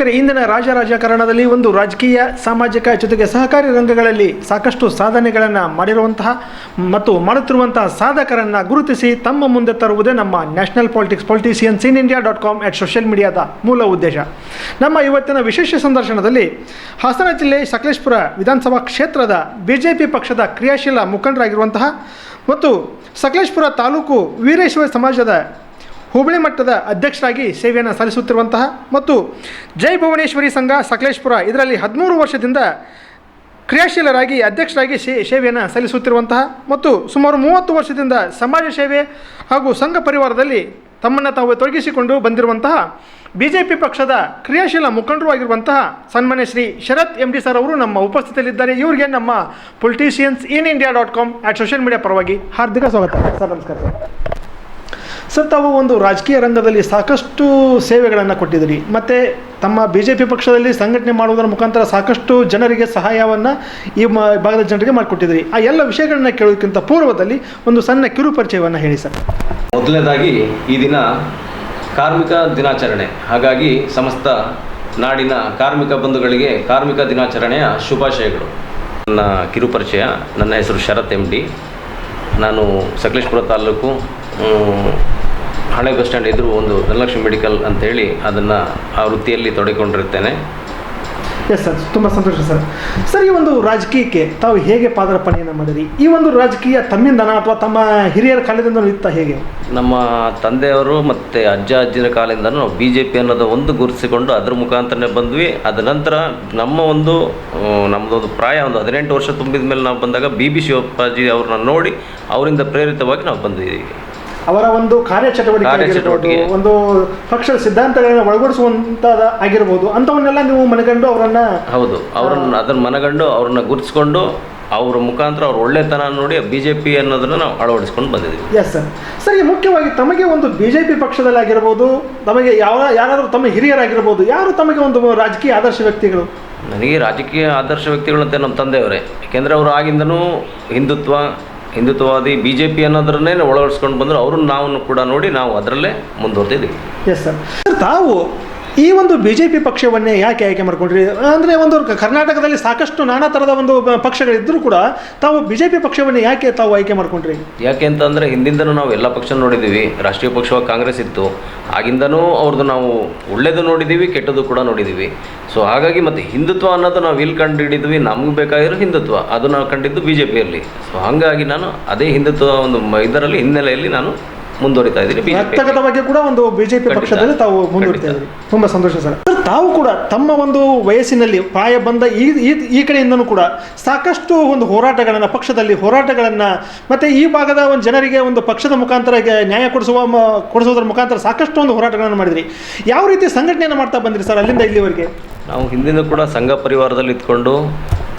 ವೀಕ್ಷಕರೇ ಇಂದಿನ ರಾಜ ರಾಜಕಾರಣದಲ್ಲಿ ಒಂದು ರಾಜಕೀಯ, ಸಾಮಾಜಿಕ ಜೊತೆಗೆ ಸಹಕಾರಿ ರಂಗಗಳಲ್ಲಿ ಸಾಕಷ್ಟು ಸಾಧನೆಗಳನ್ನು ಮಾಡಿರುವಂತಹ ಮತ್ತು ಮಾಡುತ್ತಿರುವಂತಹ ಸಾಧಕರನ್ನು ಗುರುತಿಸಿ ತಮ್ಮ ಮುಂದೆ ತರುವುದೇ ನಮ್ಮ national politics politicians in India dot com at social ಮೀಡಿಯಾದ ಮೂಲ ಉದ್ದೇಶ. ನಮ್ಮ ಇವತ್ತಿನ ವಿಶೇಷ ಸಂದರ್ಶನದಲ್ಲಿ ಹಾಸನ ಜಿಲ್ಲೆ ಸಕಲೇಶ್ಪುರ ವಿಧಾನಸಭಾ ಕ್ಷೇತ್ರದ ಬಿಜೆಪಿ ಪಕ್ಷದ ಕ್ರಿಯಾಶೀಲ ಮುಖಂಡರಾಗಿರುವಂತಹ ಮತ್ತು ಸಕಲೇಶ್ಪುರ ತಾಲೂಕು ವೀರೇಶ್ವರ ಸಮಾಜದ ಹೋಬಳಿ ಮಟ್ಟದ ಅಧ್ಯಕ್ಷರಾಗಿ ಸೇವೆಯನ್ನು ಸಲ್ಲಿಸುತ್ತಿರುವಂತಹ ಮತ್ತು ಜೈ ಭುವನೇಶ್ವರಿ ಸಂಘ ಸಕಲೇಶ್ಪುರ ಇದರಲ್ಲಿ ಹದಿಮೂರು ವರ್ಷದಿಂದ ಕ್ರಿಯಾಶೀಲರಾಗಿ ಅಧ್ಯಕ್ಷರಾಗಿ ಸೇ ಸೇವೆಯನ್ನು ಸಲ್ಲಿಸುತ್ತಿರುವಂತಹ ಮತ್ತು ಸುಮಾರು ಮೂವತ್ತು ವರ್ಷದಿಂದ ಸಮಾಜ ಸೇವೆ ಹಾಗೂ ಸಂಘ ಪರಿವಾರದಲ್ಲಿ ತಮ್ಮನ್ನು ತಾವು ತೊಡಗಿಸಿಕೊಂಡು ಬಂದಿರುವಂತಹ ಬಿ ಜೆ ಪಿ ಪಕ್ಷದ ಕ್ರಿಯಾಶೀಲ ಮುಖಂಡರು ಆಗಿರುವಂತಹ ಸನ್ಮಾನ್ಯ Shri Sharath M D sir ಅವರು ನಮ್ಮ ಉಪಸ್ಥಿತಿಯಲ್ಲಿದ್ದಾರೆ ಇವರಿಗೆ ನಮ್ಮ politicians in India dot com at social media ಪರವಾಗಿ ಹಾರ್ದಿಕ ಸ್ವಾಗತ. ಸರ್, ನಮಸ್ಕಾರ ಸರ್. ಸರ್, ತಾವು ಒಂದು ರಾಜಕೀಯ ರಂಗದಲ್ಲಿ ಸಾಕಷ್ಟು ಸೇವೆಗಳನ್ನು ಕೊಟ್ಟಿದ್ದೀರಿ. ಮತ್ತು ತಮ್ಮ ಬಿ ಜೆ ಪಿ ಪಕ್ಷದಲ್ಲಿ ಸಂಘಟನೆ ಮಾಡುವುದರ ಮುಖಾಂತರ ಸಾಕಷ್ಟು ಜನರಿಗೆ ಸಹಾಯವನ್ನು ಈ ಮ, ಭಾಗದ ಜನರಿಗೆ ಮಾಡಿಕೊಟ್ಟಿದ್ದೀರಿ. ಆ ಎಲ್ಲ ವಿಷಯಗಳನ್ನ ಕೇಳೋದಕ್ಕಿಂತ ಪೂರ್ವದಲ್ಲಿ ಒಂದು ಸಣ್ಣ ಕಿರು ಪರಿಚಯವನ್ನು ಹೇಳಿ ಸರ್. ಮೊದಲನೇದಾಗಿ ಈ ದಿನ ಕಾರ್ಮಿಕ ದಿನಾಚರಣೆ. ಹಾಗಾಗಿ ಸಮಸ್ತ ನಾಡಿನ ಕಾರ್ಮಿಕ ಬಂಧುಗಳಿಗೆ ಕಾರ್ಮಿಕ ದಿನಾಚರಣೆಯ ಶುಭಾಶಯಗಳು. ನನ್ನ ಕಿರುಪರಿಚಯ ನನ್ನ ಹೆಸರು ಶರತ್ ಎಂ ಡಿ. ನಾನು ಸಕಲೇಶ್ಪುರ ತಾಲೂಕು ಹಳೆ ಬಸ್ ಸ್ಟ್ಯಾಂಡ್ ಎದುರು ಒಂದು ಧನಲಕ್ಷ್ಮಿ ಮೆಡಿಕಲ್ ಅಂತೇಳಿ ಅದನ್ನು ಆ ವೃತ್ತಿಯಲ್ಲಿ ತೊಡಗಿಕೊಂಡಿರ್ತೇನೆ ಎಸ್ ಸರ್ ತುಂಬ ಸಂತೋಷ ಸರ್ ಸರ್ ಈ ಒಂದು ರಾಜಕೀಯಕ್ಕೆ ತಾವು ಹೇಗೆ ಪಾದಾರ್ಪಣೆಯನ್ನು ಮಾಡಿರಿ ಈ ಒಂದು ರಾಜಕೀಯ ತಮ್ಮಿಂದನ ಅಥವಾ ತಮ್ಮ ಹಿರಿಯರ ಕಾಲದಿಂದ ಇತ್ತ ಹೇಗೆ? ನಮ್ಮ ತಂದೆಯವರು ಮತ್ತು ಅಜ್ಜ ಅಜ್ಜಿನ ಕಾಲದಿಂದನೂ ನಾವು ಬಿ ಜೆ ಪಿ ಅನ್ನೋದು ಒಂದು ಗುರುತಿಸಿಕೊಂಡು ಅದ್ರ ಮುಖಾಂತರನೇ ಬಂದ್ವಿ. ಅದ ನಂತರ ನಮ್ಮ ಒಂದು ನಮ್ಮದೊಂದು ಪ್ರಾಯ ಒಂದು ಹದಿನೆಂಟು ವರ್ಷ ತುಂಬಿದ ಮೇಲೆ ನಾವು ಬಂದಾಗ ಬಿ ಬಿ ಶಿವಪ್ಪಾಜಿ ಅವ್ರನ್ನ ನೋಡಿ ಅವರಿಂದ ಪ್ರೇರಿತವಾಗಿ ನಾವು ಬಂದಿದ್ದೀವಿ. ಅವರ ಒಂದು ಕಾರ್ಯಚಟುವಟಿಕೆ. ಒಂದು ಪಕ್ಷದ ಸಿದ್ಧಾಂತಗಳನ್ನು ಒಳಗೊಡಿಸುವಂತ ಆಗಿರ್ಬೋದು ಅಂತವನ್ನೆಲ್ಲ ನೀವು ಮನಗಂಡು ಅವರನ್ನ ಹೌದು. ಅವರನ್ನು ಅದನ್ನು ಮನಗಂಡು ಅವ್ರನ್ನ ಗುರುತಿಸ್ಕೊಂಡು ಅವ್ರ ಮುಖಾಂತರ ಅವ್ರ ಒಳ್ಳೆತನ ನೋಡಿ ಬಿ ಜೆ ಪಿ ಅನ್ನೋದನ್ನು ನಾವು ಅಳವಡಿಸ್ಕೊಂಡು ಬಂದಿದ್ದೀವಿ. ಎಸ್ ಸರ್ ಸರ್ ಈ ಮುಖ್ಯವಾಗಿ ತಮಗೆ ಒಂದು ಬಿ ಜೆ ಪಿ ಪಕ್ಷದಲ್ಲಿ ಆಗಿರ್ಬೋದು ತಮಗೆ ಯಾವ ಯಾರಾದರೂ ತಮ್ಮ ಹಿರಿಯರಾಗಿರ್ಬೋದು ಯಾರು ತಮಗೆ ಒಂದು ರಾಜಕೀಯ ಆದರ್ಶ ವ್ಯಕ್ತಿಗಳು? ನನಗೆ ರಾಜಕೀಯ ಆದರ್ಶ ವ್ಯಕ್ತಿಗಳು ಅಂತ ನಮ್ಮ ತಂದೆಯವರೇ. ಯಾಕೆಂದರೆ ಅವರು ಆಗಿಂದನೂ ಹಿಂದುತ್ವ ಹಿಂದುತ್ವವಾದಿ ಬಿ ಜೆ ಪಿ ಅನ್ನೋದ್ರನ್ನೇ ಒಳಗಡಿಸ್ಕೊಂಡು ಬಂದರು, ಅವ್ರನ್ನ ನಾವು ಕೂಡ ನೋಡಿ ನಾವು ಅದರಲ್ಲೇ ಮುಂದುವರೆದಿದ್ದೀವಿ. ಎಸ್ ಸರ್ ತಾವು ಈ ಒಂದು ಬಿ ಜೆ ಪಿ ಪಕ್ಷವನ್ನೇ ಯಾಕೆ ಆಯ್ಕೆ ಮಾಡ್ಕೊಂಡ್ರಿ? ಅಂದರೆ ಒಂದು ಕರ್ನಾಟಕದಲ್ಲಿ ಸಾಕಷ್ಟು ನಾನಾ ಥರದ ಒಂದು ಪಕ್ಷಗಳಿದ್ದರೂ ಕೂಡ ತಾವು ಬಿ ಜೆ ಪಿ ಪಕ್ಷವನ್ನೇ ಯಾಕೆ ತಾವು ಆಯ್ಕೆ ಮಾಡ್ಕೊಂಡ್ರಿ? ಯಾಕೆ ಅಂತಂದರೆ ಹಿಂದಿಂದನೂ ನಾವು ಎಲ್ಲ ಪಕ್ಷ ನೋಡಿದ್ದೀವಿ. ರಾಷ್ಟ್ರೀಯ ಪಕ್ಷವಾಗಿ ಕಾಂಗ್ರೆಸ್ ಇತ್ತು. ಆಗಿಂದನೂ ಅವ್ರದ್ದು ನಾವು ಒಳ್ಳೇದು ನೋಡಿದ್ದೀವಿ, ಕೆಟ್ಟದ್ದು ಕೂಡ ನೋಡಿದ್ದೀವಿ. ಸೊ ಹಾಗಾಗಿ ಮತ್ತು ಹಿಂದುತ್ವ ಅನ್ನೋದು ನಾವು ಇಲ್ಲಿ ಕಂಡು ಹಿಡಿದ್ವಿ ನಮ್ಗೆ ಬೇಕಾಗಿರೋ ಹಿಂದುತ್ವ. ಅದು ನಾವು ಕಂಡಿದ್ದು ಬಿ ಜೆ ಪಿಯಲ್ಲಿ ಸೊ ಹಾಗಾಗಿ ನಾನು ಅದೇ ಹಿಂದುತ್ವ ಒಂದು ಇದರಲ್ಲಿ ಹಿನ್ನೆಲೆಯಲ್ಲಿ ನಾನು ಮುಂದುವರಿತಾ ಇದ್ದೀವಿ ಬಿ ಜೆ ಬಗ್ಗೆ ಕೂಡ ಒಂದು ಬಿಜೆಪಿ ಖಂಡಿತ. ಪಕ್ಷದಲ್ಲಿ ತಾವು ಮುಂದುವರಿತಾ ಖಂಡಿತ. ಇದ್ದೀರಿ. ತುಂಬಾ ಸಂತೋಷ ಸರ್. ಸರ್ ತಾವು ಕೂಡ ತಮ್ಮ ಒಂದು ವಯಸ್ಸಿನಲ್ಲಿ ಪ್ರಾಯ ಬಂದ ಈ ಈ- ಈ ಕಡೆಯಿಂದನೂ ಕೂಡ ಸಾಕಷ್ಟು ಒಂದು ಹೋರಾಟಗಳನ್ನು ಪಕ್ಷದಲ್ಲಿ ಹೋರಾಟಗಳನ್ನು ಮತ್ತೆ ಈ ಭಾಗದ ಒಂದು ಜನರಿಗೆ ಒಂದು ಪಕ್ಷದ ಮುಖಾಂತರ ನ್ಯಾಯ ಕೊಡಿಸುವ ಮ- ಕೊಡಿಸೋದ್ರ ಮುಖಾಂತರ ಸಾಕಷ್ಟು ಒಂದು ಹೋರಾಟಗಳನ್ನು ಮಾಡಿದ್ರಿ. ಯಾವ ರೀತಿ ಸಂಘಟನೆಯನ್ನು ಮಾಡ್ತಾ ಬಂದ್ರಿ ಸರ್ ಅಲ್ಲಿಂದ ಇಲ್ಲಿವರೆಗೆ? ನಾವು ಹಿಂದಿನ ಕೂಡ ಸಂಘ ಪರಿವಾರದಲ್ಲಿ ಇದ್ಕೊಂಡು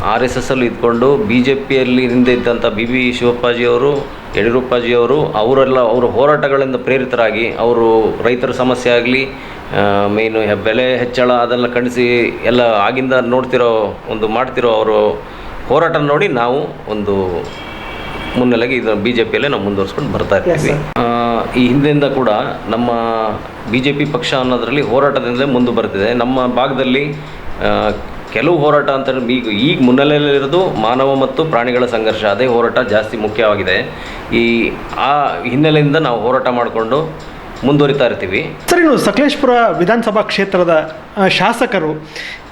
ಆರ್ ಎಸ್ ಎಸ್ ಅಲ್ಲಿ ಇದ್ಕೊಂಡು ಬಿ ಜೆ ಪಿಯಲ್ಲಿ ಹಿಂದೆ ಇದ್ದಂಥ ಬಿ ಬಿ ಶಿವಪ್ಪಾಜಿಯವರು ಯಡಿಯೂರಪ್ಪಾಜಿಯವರು ಅವರೆಲ್ಲ ಅವರ ಹೋರಾಟಗಳಿಂದ ಪ್ರೇರಿತರಾಗಿ ಅವರು ರೈತರ ಸಮಸ್ಯೆ ಆಗಲಿ ಮೇಯ್ನು ಬೆಲೆ ಹೆಚ್ಚಳ ಅದೆಲ್ಲ ಖಂಡಿಸಿ ಎಲ್ಲ ಆಗಿಂದ ನೋಡ್ತಿರೋ ಒಂದು ಮಾಡ್ತಿರೋ ಅವರು ಹೋರಾಟ ನೋಡಿ ನಾವು ಒಂದು ಮುನ್ನೆಲೆಗೆ ಇದು ಬಿ ಜೆ ಪಿಯಲ್ಲೇ ನಾವು ಮುಂದುವರ್ಸ್ಕೊಂಡು ಬರ್ತಾ ಇರ್ತೀವಿ. ಈ ಹಿಂದಿನಿಂದ ಕೂಡ ನಮ್ಮ ಬಿ ಜೆ ಪಿ ಪಕ್ಷ ಅನ್ನೋದರಲ್ಲಿ ಹೋರಾಟದಿಂದಲೇ ಮುಂದೆ ಬರ್ತಿದೆ. ನಮ್ಮ ಭಾಗದಲ್ಲಿ ಕೆಲವು ಹೋರಾಟ ಅಂತ ಈಗ ಈಗ ಮುನ್ನೆಲೆಯಲ್ಲಿರೋದು ಮಾನವ ಮತ್ತು ಪ್ರಾಣಿಗಳ ಸಂಘರ್ಷ. ಅದೇ ಹೋರಾಟ ಜಾಸ್ತಿ ಮುಖ್ಯವಾಗಿದೆ. ಈ ಆ ಹಿನ್ನೆಲೆಯಿಂದ ನಾವು ಹೋರಾಟ ಮಾಡಿಕೊಂಡು ಮುಂದುವರಿತಾ ಇರ್ತೀವಿ. ಸರಿ, ಇನ್ನು ಸಕಲೇಶ್ಪುರ ವಿಧಾನಸಭಾ ಕ್ಷೇತ್ರದ ಶಾಸಕರು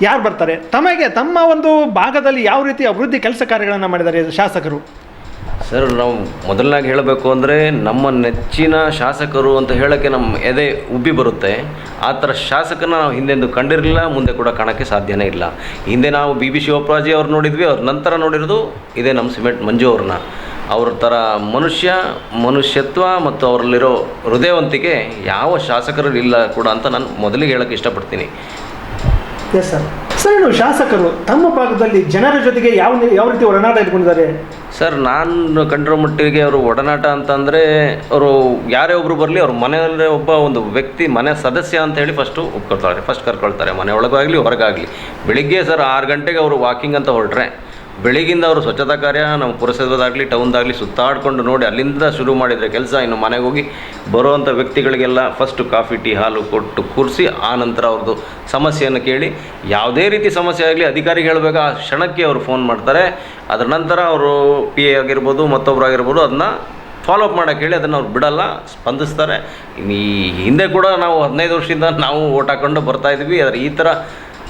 ಯಾರು ಬರ್ತಾರೆ? ತಮಗೆ ತಮ್ಮ ಒಂದು ಭಾಗದಲ್ಲಿ ಯಾವ ರೀತಿ ಅಭಿವೃದ್ಧಿ ಕೆಲಸ ಕಾರ್ಯಗಳನ್ನು ಮಾಡಿದ್ದಾರೆ ಶಾಸಕರು? ಸರ್, ನಾವು ಮೊದಲನಾಗಿ ಹೇಳಬೇಕು ಅಂದರೆ ನಮ್ಮ ನೆಚ್ಚಿನ ಶಾಸಕರು ಅಂತ ಹೇಳೋಕ್ಕೆ ನಮ್ಮ ಎದೆ ಉಬ್ಬಿ ಬರುತ್ತೆ. ಆ ಥರ ಶಾಸಕನ ನಾವು ಹಿಂದೆಂದು ಕಂಡಿರಲಿಲ್ಲ, ಮುಂದೆ ಕೂಡ ಕಾಣೋಕ್ಕೆ ಸಾಧ್ಯನೇ ಇಲ್ಲ. ಹಿಂದೆ ನಾವು ಬಿ ಬಿ ಶಿವಪ್ರಾಜಿ ಅವ್ರು ನೋಡಿದ್ವಿ, ಅವ್ರ ನಂತರ ನೋಡಿರೋದು ಇದೇ ನಮ್ಮ ಸಿಮೆಂಟ್ ಮಂಜು ಅವ್ರನ್ನ. ಅವ್ರ ಥರ ಮನುಷ್ಯ, ಮನುಷ್ಯತ್ವ ಮತ್ತು ಅವರಲ್ಲಿರೋ ಹೃದಯವಂತಿಕೆ ಯಾವ ಶಾಸಕರು ಇಲ್ಲ ಕೂಡ ಅಂತ ನಾನು ಮೊದಲಿಗೆ ಹೇಳೋಕ್ಕೆ ಇಷ್ಟಪಡ್ತೀನಿ. ಎಸ್ ಸರ್ ಸರ್ ಶಾಸಕರು ತಮ್ಮ ಭಾಗದಲ್ಲಿ ಜನರ ಜೊತೆಗೆ ಯಾವ ಯಾವ ರೀತಿ ಒಡನಾಟ ಇಟ್ಕೊಂಡಿದ್ದಾರೆ? ಸರ್, ನಾನು ಕಂಡಿರೋ ಮಟ್ಟಿಗೆ ಅವರು ಒಡನಾಟ ಅಂತಂದರೆ ಅವರು ಯಾರೇ ಒಬ್ಬರು ಬರಲಿ ಅವ್ರ ಮನೆಯಲ್ಲೇ ಒಬ್ಬ ಒಂದು ವ್ಯಕ್ತಿ, ಮನೆ ಸದಸ್ಯ ಅಂತ ಹೇಳಿ ಫಸ್ಟು ಒಪ್ಕೊಳ್ತಾರೆ ಫಸ್ಟ್ ಕರ್ಕೊಳ್ತಾರೆ ಮನೆ ಒಳಗಾಗಲಿ ಹೊರಗಾಗಲಿ. ಬೆಳಿಗ್ಗೆ ಸರ್ ಆರು ಗಂಟೆಗೆ ಅವರು ವಾಕಿಂಗ್ ಅಂತ ಹೊರಟ್ರೆ ಬೆಳಿಗ್ಗಿಂದ ಅವರು ಸ್ವಚ್ಛತಾ ಕಾರ್ಯ, ನಮ್ಮ ಪುರಸಭೆದಾಗಲಿ, ಟೌನ್ದಾಗಲಿ ಸುತ್ತಾಡಿಕೊಂಡು ನೋಡಿ ಅಲ್ಲಿಂದ ಶುರು ಮಾಡಿದರೆ ಕೆಲಸ. ಇನ್ನು ಮನೆಗೆ ಹೋಗಿ ಬರುವಂಥ ವ್ಯಕ್ತಿಗಳಿಗೆಲ್ಲ ಫಸ್ಟು ಕಾಫಿ, ಟೀ, ಹಾಲು ಕೊಟ್ಟು ಕೂರಿಸಿ ಆ ನಂತರ ಅವ್ರದ್ದು ಸಮಸ್ಯೆಯನ್ನು ಕೇಳಿ, ಯಾವುದೇ ರೀತಿ ಸಮಸ್ಯೆ ಆಗಲಿ ಅಧಿಕಾರಿಗೆ ಹೇಳಬೇಕು? ಆ ಕ್ಷಣಕ್ಕೆ ಅವರು ಫೋನ್ ಮಾಡ್ತಾರೆ. ಅದರ ನಂತರ ಅವರು ಪಿ ಎ ಆಗಿರ್ಬೋದು ಮತ್ತೊಬ್ಬರು ಆಗಿರ್ಬೋದು, ಅದನ್ನ ಫಾಲೋ ಅಪ್ ಮಾಡೋಕ್ಕೆ ಹೇಳಿ ಅದನ್ನು ಅವ್ರು ಬಿಡಲ್ಲ, ಸ್ಪಂದಿಸ್ತಾರೆ. ಈ ಹಿಂದೆ ಕೂಡ ನಾವು ಹದಿನೈದು ವರ್ಷದಿಂದ ನಾವು ಓಟ್ ಹಾಕ್ಕೊಂಡು ಬರ್ತಾಯಿದ್ವಿ ಆದರೆ ಈ ಥರ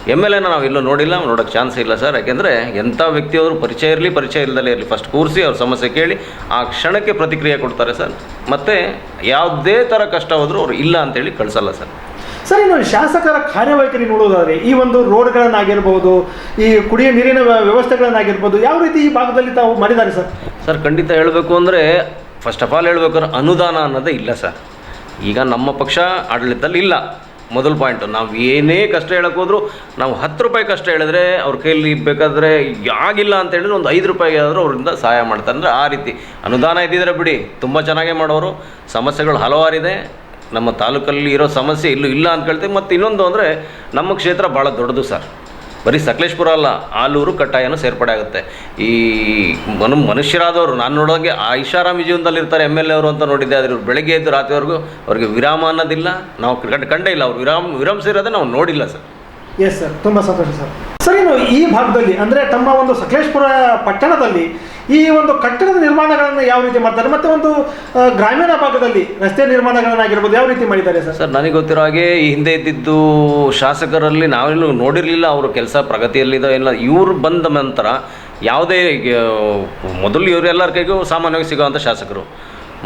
ಎಂ ಎಲ್ ಎನ ನಾವು ಎಲ್ಲೂ ನೋಡಿಲ್ಲ ನೋಡೋಕ್ಕೆ ಚಾನ್ಸ್ ಇಲ್ಲ ಸರ್ ಯಾಕೆಂದರೆ ಎಂಥ ವ್ಯಕ್ತಿಯವರು ಪರಿಚಯ ಇರಲಿ ಪರಿಚಯ ಇಲ್ಲದಲೇ ಇರಲಿ. ಫಸ್ಟ್ ಕೂರಿಸಿ ಅವ್ರ ಸಮಸ್ಯೆ ಕೇಳಿ ಆ ಕ್ಷಣಕ್ಕೆ ಪ್ರತಿಕ್ರಿಯೆ ಕೊಡ್ತಾರೆ ಸರ್ ಮತ್ತು ಯಾವುದೇ ಥರ ಕಷ್ಟ ಹೋದರೂ ಅವರು ಇಲ್ಲ ಅಂತೇಳಿ ಕಳಿಸಲ್ಲ ಸರ್ ಸರ್ ಇನ್ನು ಶಾಸಕರ ಕಾರ್ಯವೈಖರಿ ನೋಡುವುದಾದರೆ ಈ ಒಂದು ರೋಡ್ಗಳನ್ನಾಗಿರ್ಬೋದು ಈ ಕುಡಿಯೋ ನೀರಿನ ವ್ಯ- ವ್ಯವಸ್ಥೆಗಳನ್ನಾಗಿರ್ಬೋದು ಯಾವ ರೀತಿ ಈ ಭಾಗದಲ್ಲಿ ತಾವು ಮಾಡಿದ್ದಾರೆ ಸರ್ ಸರ್ ಖಂಡಿತ ಹೇಳಬೇಕು ಅಂದರೆ ಫಸ್ಟ್ ಆಫ್ ಆಲ್ ಹೇಳ್ಬೇಕಾದ್ರೆ ಅನುದಾನ ಅನ್ನೋದೇ ಇಲ್ಲ ಸರ್ ಈಗ ನಮ್ಮ ಪಕ್ಷ ಆಡಳಿತದಲ್ಲಿ ಇಲ್ಲ. ಮೊದಲ ಪಾಯಿಂಟು ನಾವು ಏನೇ ಕಷ್ಟ ಹೇಳಕ್ಕೆ ನಾವು ಹತ್ತು ರೂಪಾಯಿ ಕಷ್ಟ ಹೇಳಿದ್ರೆ ಅವ್ರ ಕೈಯಲ್ಲಿ ಬೇಕಾದರೆ ಆಗಿಲ್ಲ ಅಂತ ಹೇಳಿದ್ರೆ ಒಂದು ಐದು ರೂಪಾಯಿಗೆ ಆದರೂ ಅವರಿಂದ ಸಹಾಯ ಮಾಡ್ತಾರೆ. ಅಂದರೆ ಆ ರೀತಿ. ಅನುದಾನ ಇದ್ದಿದ್ರೆ ಬಿಡಿ, ತುಂಬ ಚೆನ್ನಾಗೇ ಮಾಡೋರು. ಸಮಸ್ಯೆಗಳು ಹಲವಾರಿದೆ ನಮ್ಮ ತಾಲೂಕಲ್ಲಿ ಇರೋ ಸಮಸ್ಯೆ ಇಲ್ಲೂ ಇಲ್ಲ ಅಂತ ಕೇಳ್ತೀವಿ. ಮತ್ತು ಇನ್ನೊಂದು ಅಂದರೆ ನಮ್ಮ ಕ್ಷೇತ್ರ ಭಾಳ ದೊಡ್ಡದು ಸರ್. ಬರೀ ಸಕಲೇಶ್ಪುರ ಅಲ್ಲ, ಆಲೂರು ಕಟ್ಟಾಯನೂ ಸೇರ್ಪಡೆ ಆಗುತ್ತೆ. ಈ ಮನು, ಮನುಷ್ಯರಾದವರು, ನಾನು ನೋಡೋಂಗೆ ಐಷಾರಾಮಿ ಜೀವನದಲ್ಲಿ ಇರ್ತಾರೆ ಎಂ ಎಲ್ ಎ ಅವರು ಅಂತ ನೋಡಿದ್ದೆ, ಆದರೆ ಇವ್ರು ಬೆಳಗ್ಗೆ ಎದ್ದು ರಾತ್ರಿವರೆಗೂ ಅವ್ರಿಗೆ ವಿರಾಮ ಅನ್ನೋದಿಲ್ಲ. ನಾವು ಕ್ರಿಕೆಟ್ ಕಂಡೇ ಇಲ್ಲ, ಅವ್ರು ವಿರಾಮ ವಿರಾಮಿಸಿರೋದೇ ನಾವು ನೋಡಿಲ್ಲ ಸರ್. ಎಸ್ ಸರ್ ತುಂಬ ಸಂತೋಷ ಸರ್ ಸರ್, ಇನ್ನು ಈ ಭಾಗದಲ್ಲಿ, ಅಂದರೆ ತಮ್ಮ ಒಂದು ಸಕಲೇಶ್ಪುರ ಪಟ್ಟಣದಲ್ಲಿ ಈ ಒಂದು ಕಟ್ಟಡದ ನಿರ್ಮಾಣಗಳನ್ನು ಯಾವ ರೀತಿ ಮಾಡ್ತಾರೆ? ಮತ್ತು ಒಂದು ಗ್ರಾಮೀಣ ಭಾಗದಲ್ಲಿ ರಸ್ತೆ ನಿರ್ಮಾಣಗಳನ್ನಾಗಿರ್ಬೋದು ಯಾವ ರೀತಿ ಮಾಡಿದ್ದಾರೆ ಸರ್? ಸರ್, ನನಗೆ ಗೊತ್ತಿರೋ ಹಾಗೆ ಈ ಹಿಂದೆ ಇದ್ದಿದ್ದು ಶಾಸಕರಲ್ಲಿ ನಾವೆಲ್ಲೂ ನೋಡಿರಲಿಲ್ಲ ಅವರು ಕೆಲಸ ಪ್ರಗತಿಯಲ್ಲಿದೋ ಇಲ್ಲ. ಇವರು ಬಂದ ನಂತರ ಯಾವುದೇ ಮೊದಲು ಇವರೆಲ್ಲರ ಕೈಗೂ ಸಾಮಾನ್ಯವಾಗಿ ಸಿಗೋವಂಥ ಶಾಸಕರು.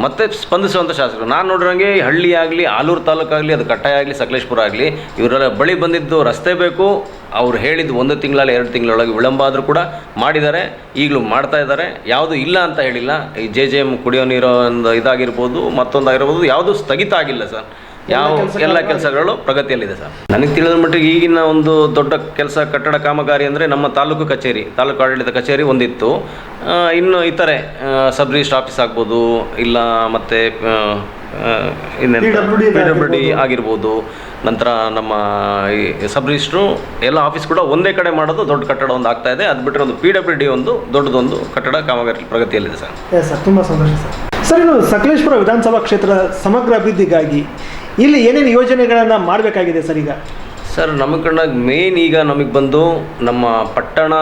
ಮತ್ತು ಸ್ಪಂದಿಸುವಂಥ ಶಾಸಕರು. ನಾನು ನೋಡಿರೋಂಗೆ ಹಳ್ಳಿ ಆಗಲಿ, ಆಲೂರು ತಾಲೂಕಾಗಲಿ, ಅದು ಕಟ್ಟಾಯ ಆಗಲಿ, ಸಕಲೇಶ್ಪುರ ಆಗಲಿ, ಇವರೆಲ್ಲ ಬಳಿ ಬಂದಿದ್ದು ರಸ್ತೆ ಬೇಕು. ಅವ್ರು ಹೇಳಿದ್ದು ಒಂದು ತಿಂಗಳಲ್ಲಿ, ಎರಡು ತಿಂಗಳೊಳಗೆ ವಿಳಂಬ ಆದರೂ ಕೂಡ ಮಾಡಿದ್ದಾರೆ. ಈಗಲೂ ಮಾಡ್ತಾ ಇದ್ದಾರೆ. ಯಾವುದು ಇಲ್ಲ ಅಂತ ಹೇಳಿಲ್ಲ. ಈ ಜೆ ಜೆ ಎಂ ಕುಡಿಯೋ ನೀರೋ ಒಂದು ಇದಾಗಿರ್ಬೋದು ಮತ್ತೊಂದು ಆಗಿರ್ಬೋದು ಯಾವುದು ಸ್ಥಗಿತ ಆಗಿಲ್ಲ ಸರ್. ಯಾವ ಎಲ್ಲ ಕೆಲಸಗಳು ಪ್ರಗತಿಯಲ್ಲಿದೆ ಸರ್. ನನಗೆ ತಿಳಿದ ಮಟ್ಟಿಗೆ ಈಗಿನ ಒಂದು ದೊಡ್ಡ ಕೆಲಸ ಕಟ್ಟಡ ಕಾಮಗಾರಿ ಅಂದರೆ ನಮ್ಮ ತಾಲೂಕು ಕಚೇರಿ ತಾಲೂಕು ಆಡಳಿತ ಕಚೇರಿ ಒಂದಿತ್ತು. ಇನ್ನು ಇತರೆ ಸಬ್ ರಿಜಿಸ್ಟ್ರ್ ಆಫೀಸ್ ಆಗ್ಬೋದು ಇಲ್ಲ ಮತ್ತು ಪಿ ಡಬ್ಲ್ಯೂ ಡಿ ಆಗಿರ್ಬೋದು. ನಂತರ ನಮ್ಮ ಈ ಸಬ್ ರಿಜಿಸ್ಟ್ರು ಎಲ್ಲ ಆಫೀಸ್ ಕೂಡ ಒಂದೇ ಕಡೆ ಮಾಡೋದು ದೊಡ್ಡ ಕಟ್ಟಡ ಒಂದು ಆಗ್ತಾ ಇದೆ. ಅದು ಬಿಟ್ಟರೆ ಒಂದು ಪಿ ಡಬ್ಲ್ಯೂ ಡಿ ಒಂದು ದೊಡ್ಡದೊಂದು ಕಟ್ಟಡ ಕಾಮಗಾರಿ ಪ್ರಗತಿಯಲ್ಲಿದೆ ಸರ್. ಸರ್ ತುಂಬ ಸಂತೋಷ ಸರ್. ಸರ್ ಇನ್ನು ಸಕಲೇಶ್ಪುರ ವಿಧಾನಸಭಾ ಕ್ಷೇತ್ರದ ಸಮಗ್ರ ಅಭಿವೃದ್ಧಿಗಾಗಿ ಇಲ್ಲಿ ಏನೇನು ಯೋಜನೆಗಳನ್ನು ಮಾಡಬೇಕಾಗಿದೆ ಸರ್ ಈಗ? ಸರ್, ನಮ್ಮ ಕಣ್ಣಾಗ ಮೇನ್ ಈಗ ನಮಗೆ ಬಂದು ನಮ್ಮ ಪಟ್ಟಣ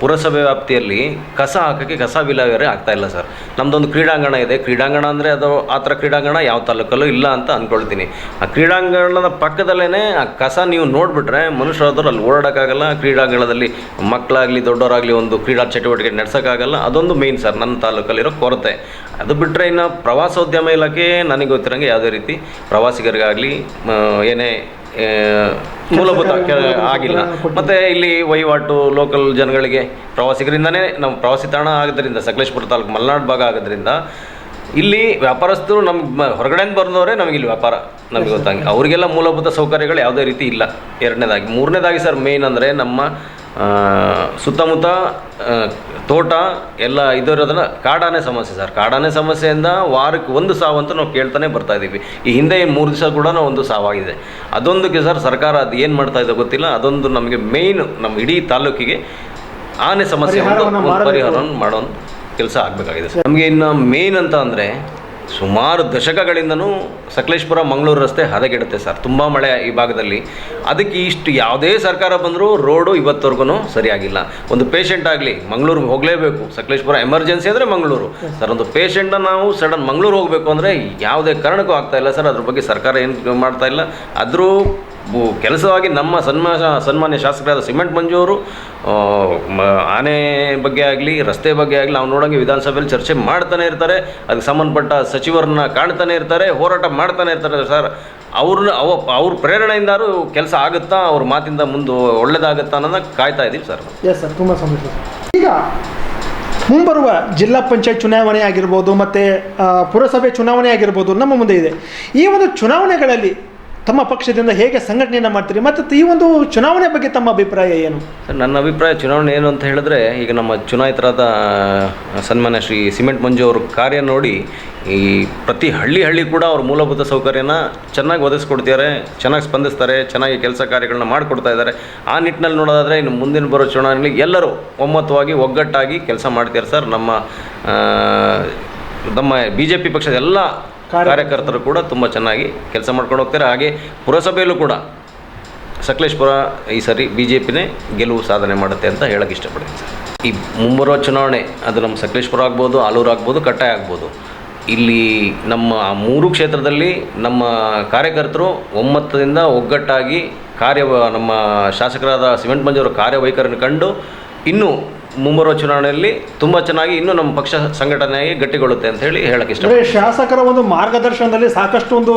ಪುರಸಭೆ ವ್ಯಾಪ್ತಿಯಲ್ಲಿ ಕಸ ಹಾಕೋಕ್ಕೆ ಕಸ ವಿಲೇವಾರಿ ಆಗ್ತಾ ಇಲ್ಲ ಸರ್. ನಮ್ಮದೊಂದು ಕ್ರೀಡಾಂಗಣ ಇದೆ. ಕ್ರೀಡಾಂಗಣ ಅಂದರೆ ಅದು ಆ ಥರ ಕ್ರೀಡಾಂಗಣ ಯಾವ ತಾಲೂಕಲ್ಲೂ ಇಲ್ಲ ಅಂತ ಅಂದ್ಕೊಳ್ತೀನಿ. ಆ ಕ್ರೀಡಾಂಗಣದ ಪಕ್ಕದಲ್ಲೇ ಆ ಕಸ ನೀವು ನೋಡಿಬಿಟ್ರೆ ಮನುಷ್ಯರಾದರೂ ಅಲ್ಲಿ ಓಡಾಡೋಕ್ಕಾಗಲ್ಲ. ಕ್ರೀಡಾಂಗಣದಲ್ಲಿ ಮಕ್ಕಳಾಗಲಿ ದೊಡ್ಡವರಾಗಲಿ ಒಂದು ಕ್ರೀಡಾ ಚಟುವಟಿಕೆ ನಡೆಸೋಕ್ಕಾಗಲ್ಲ. ಅದೊಂದು ಮೇನ್ ಸರ್, ನನ್ನ ತಾಲೂಕಲ್ಲಿರೋ ಕೊರತೆ. ಅದು ಬಿಟ್ಟರೆ ಇನ್ನು ಪ್ರವಾಸೋದ್ಯಮ ಇಲಾಖೆ ನನಗೆ ಗೊತ್ತಿರೋಂಗೆ ಯಾವುದೇ ರೀತಿ ಪ್ರವಾಸಿಗರಿಗಾಗಲಿ ಏನೇ ಮೂಲಭೂತ ಆಗಿಲ್ಲ. ಮತ್ತು ಇಲ್ಲಿ ವಹಿವಾಟು ಲೋಕಲ್ ಜನಗಳಿಗೆ ಪ್ರವಾಸಿಗರಿಂದನೇ ನಮ್ಮ ಪ್ರವಾಸಿ ತಾಣ ಆಗೋದ್ರಿಂದ, ಸಕಲೇಶ್ಪುರ ತಾಲೂಕು ಮಲೆನಾಡು ಭಾಗ ಆಗೋದ್ರಿಂದ, ಇಲ್ಲಿ ವ್ಯಾಪಾರಸ್ಥರು ನಮ್ಮ ಹೊರಗಡೆಯಿಂದ ಬಂದವರೇ ನಮಗೆ ಇಲ್ಲಿ ವ್ಯಾಪಾರ ನಮಗೆ ಗೊತ್ತಾಗಿ. ಅವರಿಗೆಲ್ಲ ಮೂಲಭೂತ ಸೌಕರ್ಯಗಳು ಯಾವುದೇ ರೀತಿ ಇಲ್ಲ. ಎರಡನೇದಾಗಿ. ಮೂರನೇದಾಗಿ ಸರ್ ಮೇನ್ ಅಂದರೆ ನಮ್ಮ ಸುತ್ತಮುತ್ತ ತೋಟ ಎಲ್ಲ ಇದಿರೋದನ್ನ ಕಾಡಾನೆ ಸಮಸ್ಯೆ ಸರ್. ಕಾಡಾನೆ ಸಮಸ್ಯೆಯಿಂದ ವಾರಕ್ಕೆ ಒಂದು ಸಾವಂತೂ ನಾವು ಕೇಳ್ತಾನೆ ಬರ್ತಾ ಇದ್ದೀವಿ. ಈ ಹಿಂದೆ ಏನು ಮೂರು ದಿವಸ ಕೂಡ ಒಂದು ಸಾವಾಗಿದೆ ಅದೊಂದಕ್ಕೆ ಸರ್ ಸರ್ಕಾರ ಅದು ಏನು ಮಾಡ್ತಾ ಇದೆ ಗೊತ್ತಿಲ್ಲ. ಅದೊಂದು ನಮಗೆ ಮೇಯ್ನ್ ನಮ್ಮ ಇಡೀ ತಾಲೂಕಿಗೆ ಆನೆ ಸಮಸ್ಯೆ ಒಂದು ಪರಿಹಾರವನ್ನ ಒಂದು ಪರಿಹಾರವನ್ನು ಮಾಡೋ ಕೆಲಸ ಆಗಬೇಕಾಗಿದೆ ಸರ್. ನಮಗೆ ಇನ್ನು ಮೇಯ್ನ್ ಅಂತ ಅಂದರೆ ಸುಮಾರು ದಶಕಗಳಿಂದನೂ ಸಕಲೇಶ್ಪುರ ಮಂಗಳೂರು ರಸ್ತೆ ಹದಗೆಡುತ್ತೆ ಸರ್. ತುಂಬ ಮಳೆ ಈ ಭಾಗದಲ್ಲಿ. ಅದಕ್ಕೆ ಇಷ್ಟು ಯಾವುದೇ ಸರ್ಕಾರ ಬಂದರೂ ರೋಡು ಇವತ್ತವರೆಗೂ ಸರಿಯಾಗಿಲ್ಲ. ಒಂದು ಪೇಷಂಟ್ ಆಗಲಿ ಮಂಗಳೂರಿಗೆ ಹೋಗಲೇಬೇಕು. ಸಕಲೇಶ್ಪುರ ಎಮರ್ಜೆನ್ಸಿ ಅಂದರೆ ಮಂಗಳೂರು. ಸರ್, ಒಂದು ಪೇಷಂಟನ್ನು ನಾವು ಸಡನ್ ಮಂಗಳೂರು ಹೋಗಬೇಕು ಅಂದರೆ ಯಾವುದೇ ಕಾರಣಕ್ಕೂ ಆಗ್ತಾಯಿಲ್ಲ ಸರ್. ಅದ್ರ ಬಗ್ಗೆ ಸರ್ಕಾರ ಏನು ಮಾಡ್ತಾ ಇಲ್ಲ. ಆದರೂ ಬು- ಕೆಲಸವಾಗಿ ನಮ್ಮ ಸನ್ಮಾನ ಸನ್ಮಾನ್ಯ ಶಾಸಕರಾದ ಸಿಮೆಂಟ್ ಮಂಜು ಅವರು ಆನೆ ಬಗ್ಗೆ ಆಗಲಿ, ರಸ್ತೆ ಬಗ್ಗೆ ಆಗಲಿ ನಾವು ನೋಡೋಂಗೆ ವಿಧಾನಸಭೆಯಲ್ಲಿ ಚರ್ಚೆ ಮಾಡ್ತಾನೆ ಇರ್ತಾರೆ. ಅದಕ್ಕೆ ಸಂಬಂಧಪಟ್ಟ ಸಚಿವರನ್ನ ಕಾಣ್ತಾನೆ ಇರ್ತಾರೆ, ಹೋರಾಟ ಮಾಡ್ತಾನೆ ಇರ್ತಾರೆ ಸರ್. ಅವ್ರನ್ನ, ಅವ, ಅವ್ರ ಪ್ರೇರಣೆಯಿಂದಾರು ಕೆಲಸ ಆಗುತ್ತಾ, ಅವ್ರ ಮಾತಿಂದ ಮುಂದೆ ಒಳ್ಳೇದಾಗುತ್ತಾ ಅನ್ನೋದನ್ನ ಕಾಯ್ತಾ ಇದ್ದೀವಿ ಸರ್. ಎಸ್ ಸರ್ ತುಂಬ ಸಂತೋಷ. ಈಗ ಮುಂಬರುವ ಜಿಲ್ಲಾ ಪಂಚಾಯತ್ ಚುನಾವಣೆ ಆಗಿರ್ಬೋದು, ಮತ್ತು ಪುರಸಭೆ ಚುನಾವಣೆ ಆಗಿರ್ಬೋದು, ನಮ್ಮ ಮುಂದೆ ಇದೆ. ಈ ಒಂದು ಚುನಾವಣೆಗಳಲ್ಲಿ ತಮ್ಮ ಪಕ್ಷದಿಂದ ಹೇಗೆ ಸಂಘಟನೆಯನ್ನು ಮಾಡ್ತೀರಿ? ಮತ್ತು ಈ ಒಂದು ಚುನಾವಣೆ ಬಗ್ಗೆ ತಮ್ಮ ಅಭಿಪ್ರಾಯ ಏನು? ಸರ್, ನನ್ನ ಅಭಿಪ್ರಾಯ ಚುನಾವಣೆ ಏನು ಅಂತ ಹೇಳಿದ್ರೆ, ಈಗ ನಮ್ಮ ಚುನಾಯಿತರಾದ ಸನ್ಮಾನ್ಯ ಶ್ರೀ ಸಿಮೆಂಟ್ ಮಂಜು ಅವ್ರ ಕಾರ್ಯ ನೋಡಿ, ಈ ಪ್ರತಿ ಹಳ್ಳಿ ಹಳ್ಳಿ ಕೂಡ ಅವ್ರ ಮೂಲಭೂತ ಸೌಕರ್ಯನ ಚೆನ್ನಾಗಿ ಒದಗಿಸ್ಕೊಡ್ತಿದ್ದಾರೆ, ಚೆನ್ನಾಗಿ ಸ್ಪಂದಿಸ್ತಾರೆ, ಚೆನ್ನಾಗಿ ಕೆಲಸ ಕಾರ್ಯಗಳನ್ನ ಮಾಡಿಕೊಡ್ತಾ ಇದ್ದಾರೆ. ಆ ನಿಟ್ಟಿನಲ್ಲಿ ನೋಡೋದಾದರೆ, ಇನ್ನು ಮುಂದಿನ ಬರೋ ಚುನಾವಣೆಯಲ್ಲಿ ಎಲ್ಲರೂ ಒಮ್ಮತವಾಗಿ, ಒಗ್ಗಟ್ಟಾಗಿ ಕೆಲಸ ಮಾಡ್ತಾರೆ ಸರ್. ನಮ್ಮ ನಮ್ಮ ಬಿ ಜೆ ಪಿ ಪಕ್ಷದ ಎಲ್ಲ ಕಾರ್ಯಕರ್ತರು. ಕೂಡ ತುಂಬ ಚೆನ್ನಾಗಿ ಕೆಲಸ ಮಾಡ್ಕೊಂಡು ಹೋಗ್ತಾರೆ. ಹಾಗೆ ಪುರಸಭೆಯಲ್ಲೂ ಕೂಡ ಸಕಲೇಶ್ಪುರ ಈ ಸರಿ ಬಿ ಜೆ ಪಿನೇ ಗೆಲುವು ಸಾಧನೆ ಮಾಡುತ್ತೆ ಅಂತ ಹೇಳಕ್ಕೆ ಇಷ್ಟಪಡ್ತೀನಿ ಈ ಮುಂಬರುವ ಚುನಾವಣೆ, ಅದು ನಮ್ಮ ಸಕಲೇಶ್ಪುರ ಆಗ್ಬೋದು, ಆಲೂರು ಆಗ್ಬೋದು, ಕಟ್ಟಾಯ ಆಗ್ಬೋದು. ಇಲ್ಲಿ ನಮ್ಮ ಮೂರು ಕ್ಷೇತ್ರದಲ್ಲಿ ನಮ್ಮ ಕಾರ್ಯಕರ್ತರು ಒಮ್ಮತದಿಂದ ಒಗ್ಗಟ್ಟಾಗಿ ಕಾರ್ಯ ನಮ್ಮ ಶಾಸಕರಾದ ಸಿಮೆಂಟ್ ಮಂಜುವರ ಕಾರ್ಯವೈಖರಿಯನ್ನು ಕಂಡು ಇನ್ನೂ ಮುಂಬರುವ ಚುನಾವಣೆಯಲ್ಲಿ ತುಂಬ ಚೆನ್ನಾಗಿ ಇನ್ನೂ ನಮ್ಮ ಪಕ್ಷ ಸಂಘಟನೆಯಾಗಿ ಗಟ್ಟಿಗೊಳ್ಳುತ್ತೆ ಅಂತ ಹೇಳಿ ಹೇಳಕ್ಕೆ ಇಷ್ಟ ಶಾಸಕರ ಒಂದು ಮಾರ್ಗದರ್ಶನದಲ್ಲಿ ಸಾಕಷ್ಟು ಒಂದು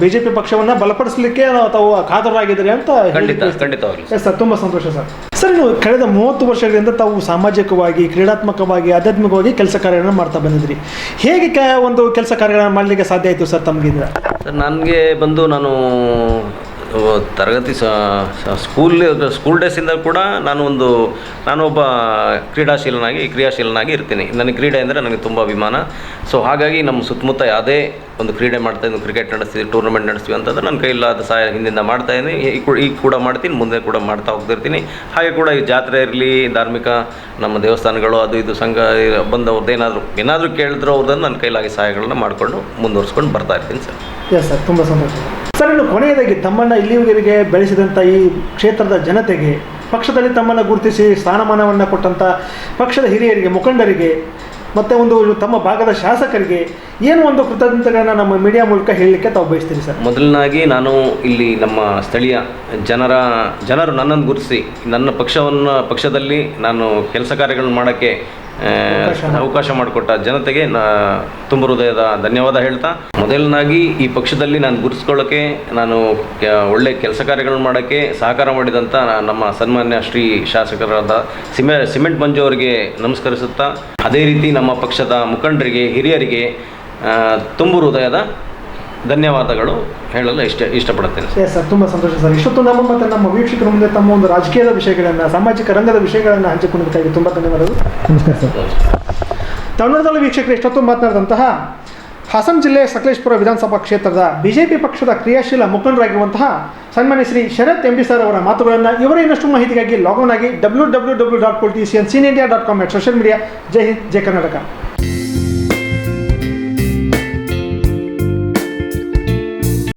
ಬಿಜೆಪಿ ಪಕ್ಷವನ್ನ ಬಲಪಡಿಸಲಿಕ್ಕೆ ತಾವು ಕಾತರರಾಗಿದ್ದೀರಿ ಅಂತ ಖಂಡಿತ ಖಂಡಿತ ಸರ್ ತುಂಬ ಸಂತೋಷ ಸರ್ ಸರ್ ನೀವು ಕಳೆದ ಮೂವತ್ತು ವರ್ಷಗಳಿಂದ ತಾವು ಸಾಮಾಜಿಕವಾಗಿ ಕ್ರೀಡಾತ್ಮಕವಾಗಿ ಆಧ್ಯಾತ್ಮಿಕವಾಗಿ ಕೆಲಸ ಕಾರ್ಯಗಳನ್ನು ಮಾಡ್ತಾ ಬಂದಿದ್ರಿ ಹೇಗೆ ಒಂದು ಕೆಲಸ ಕಾರ್ಯಗಳನ್ನು ಮಾಡಲಿಕ್ಕೆ ಸಾಧ್ಯ ಆಯಿತು ಸರ್ ತಮಗಿಂದ ಸರ್ ನನಗೆ ಬಂದು ನಾನು ತರಗತಿ ಸ್ಕೂಲ್ ಸ್ಕೂಲ್ ಡೇಸಿಂದ ಕೂಡ ನಾನು ಒಂದು ನಾನೊಬ್ಬ ಕ್ರೀಡಾಶೀಲನಾಗಿ, ಕ್ರಿಯಾಶೀಲನಾಗಿ ಇರ್ತೀನಿ. ನನಗೆ ಕ್ರೀಡೆ ಅಂದರೆ ನನಗೆ ತುಂಬ ಅಭಿಮಾನ. ಸೊ ಹಾಗಾಗಿ ನಮ್ಮ ಸುತ್ತಮುತ್ತ ಯಾವುದೇ ಒಂದು ಕ್ರೀಡೆ ಮಾಡ್ತಾ ಇದ್ದೀನಿ ಕ್ರಿಕೆಟ್ ನಡೆಸ್ತೀವಿ ಟೂರ್ನಮೆಂಟ್ ನಡೆಸ್ತೀವಿ ಅಂತಂದ್ರೆ ನನ್ನ ಕೈಲಾದ ಸಹಾಯ ಹಿಂದಿಂದ ಮಾಡ್ತಾ ಇದ್ದೀನಿ. ಈಗ ಕೂಡ ಈಗ ಕೂಡ ಮಾಡ್ತೀನಿ, ಮುಂದೆ ಕೂಡ ಮಾಡ್ತಾ ಹೋಗ್ತಿರ್ತೀನಿ ಹಾಗೆ ಕೂಡ ಈ ಜಾತ್ರೆ ಇರಲಿ, ಧಾರ್ಮಿಕ ನಮ್ಮ ದೇವಸ್ಥಾನಗಳು, ಅದು ಇದು ಸಂಘ ಬಂದವ್ರದ್ದು ಏನಾದರೂ ಏನಾದರೂ ಕೇಳಿದ್ರು ಅವ್ರದ್ದು ನನ್ನ ಕೈಲಾಗಿ ಸಹಾಯಗಳನ್ನ ಮಾಡಿಕೊಂಡು, ಮುಂದುವರ್ಸ್ಕೊಂಡು ಬರ್ತಾ ಇರ್ತೀನಿ ಸರ್. ಎಸ್ ಸರ್ ತುಂಬ ಸಂತೋಷ. ಸರ್ ಇನ್ನು ಕೊನೆಯದಾಗಿ ತಮ್ಮನ್ನು ಇಲ್ಲಿವರೆಗೆ ಬೆಳೆಸಿದಂಥ ಈ ಕ್ಷೇತ್ರದ ಜನತೆಗೆ, ಪಕ್ಷದಲ್ಲಿ ತಮ್ಮನ್ನು ಗುರುತಿಸಿ ಸ್ಥಾನಮಾನವನ್ನು ಕೊಟ್ಟಂಥ ಪಕ್ಷದ ಹಿರಿಯರಿಗೆ, ಮುಖಂಡರಿಗೆ, ಮತ್ತು ಒಂದು ತಮ್ಮ ಭಾಗದ ಶಾಸಕರಿಗೆ ಏನು ಒಂದು ಕೃತಜ್ಞತೆಗಳನ್ನು ನಮ್ಮ ಮೀಡಿಯಾ ಮೂಲಕ ಹೇಳಲಿಕ್ಕೆ ತಾವು ಬಯಸ್ತೀರಿ ಸರ್? ಮೊದಲನಾಗಿ ನಾನು ಇಲ್ಲಿ ನಮ್ಮ ಸ್ಥಳೀಯ ಜನರ, ಜನರು ನನ್ನನ್ನು ಗುರುತಿಸಿ, ನನ್ನ ಪಕ್ಷವನ್ನು, ಪಕ್ಷದಲ್ಲಿ ನಾನು ಕೆಲಸ ಕಾರ್ಯಗಳನ್ನು ಮಾಡೋಕ್ಕೆ ಅವಕಾಶ. ಮಾಡಿಕೊಟ್ಟ ಜನತೆಗೆ ನಾ ತುಂಬ ಹೃದಯದ ಧನ್ಯವಾದ ಹೇಳ್ತಾ, ಮೊದಲನಾಗಿ ಈ ಪಕ್ಷದಲ್ಲಿ ನಾನು ಗುರುತಿಸ್ಕೊಳ್ಳೋಕ್ಕೆ ನಾನು ಒಳ್ಳೆ ಕೆಲಸ ಕಾರ್ಯಗಳನ್ನು ಮಾಡೋಕ್ಕೆ ಸಹಕಾರ ಮಾಡಿದಂಥ ನಮ್ಮ ಸನ್ಮಾನ್ಯ ಶ್ರೀ ಶಾಸಕರಾದ ಸಿಮೆ, ಸಿಮೆಂಟ್ ಮಂಜು ಅವರಿಗೆ ನಮಸ್ಕರಿಸುತ್ತಾ, ಅದೇ ರೀತಿ ನಮ್ಮ ಪಕ್ಷದ ಮುಖಂಡರಿಗೆ, ಹಿರಿಯರಿಗೆ ತುಂಬು ಹೃದಯದ ಧನ್ಯವಾದಗಳು. ಹೇಳಲು ಇಷ್ಟ ಇಷ್ಟಪಡುತ್ತೇನೆ. ಎಸ್ ಸರ್ ತುಂಬ ಸಂತೋಷ ಸರ್ ಇಷ್ಟೊತ್ತು ನಮ್ಮ ಮತ್ತು ನಮ್ಮ ವೀಕ್ಷಕರ ಮುಂದೆ ತಮ್ಮ ಒಂದು ರಾಜಕೀಯದ ವಿಷಯಗಳನ್ನು ಸಾಮಾಜಿಕ ರಂಗದ ವಿಷಯಗಳನ್ನು ಹಂಚಿಕೊಂಡಿದ್ದಾಗಿ ತುಂಬ ಧನ್ಯವಾದಗಳು. ನಮಸ್ಕಾರ ಸರ್ ತಮಿಳುನಾಡು ವೀಕ್ಷಕರು ಇಷ್ಟೊತ್ತು ಮಾತನಾಡಿದಂತಹ ಹಾಸನ ಜಿಲ್ಲೆ ಸಕಲೇಶ್ಪುರ ವಿಧಾನಸಭಾ ಕ್ಷೇತ್ರದ ಬಿಜೆಪಿ ಪಕ್ಷದ ಕ್ರಿಯಾಶೀಲ ಮುಖಂಡರಾಗಿರುವಂತಹ ಸನ್ಮಾನ್ಯ ಶ್ರೀ ಶರತ್ ಎಂ ಸರ್ ಅವರ ಮಾತುಗಳನ್ನು ಇವರ ಇನ್ನಷ್ಟು ಮಾಹಿತಿಗಾಗಿ ಲಾಗೌನ್ ಆಗಿ W W W dot politician seen India dot com social media Jai Hind Jai Karnataka.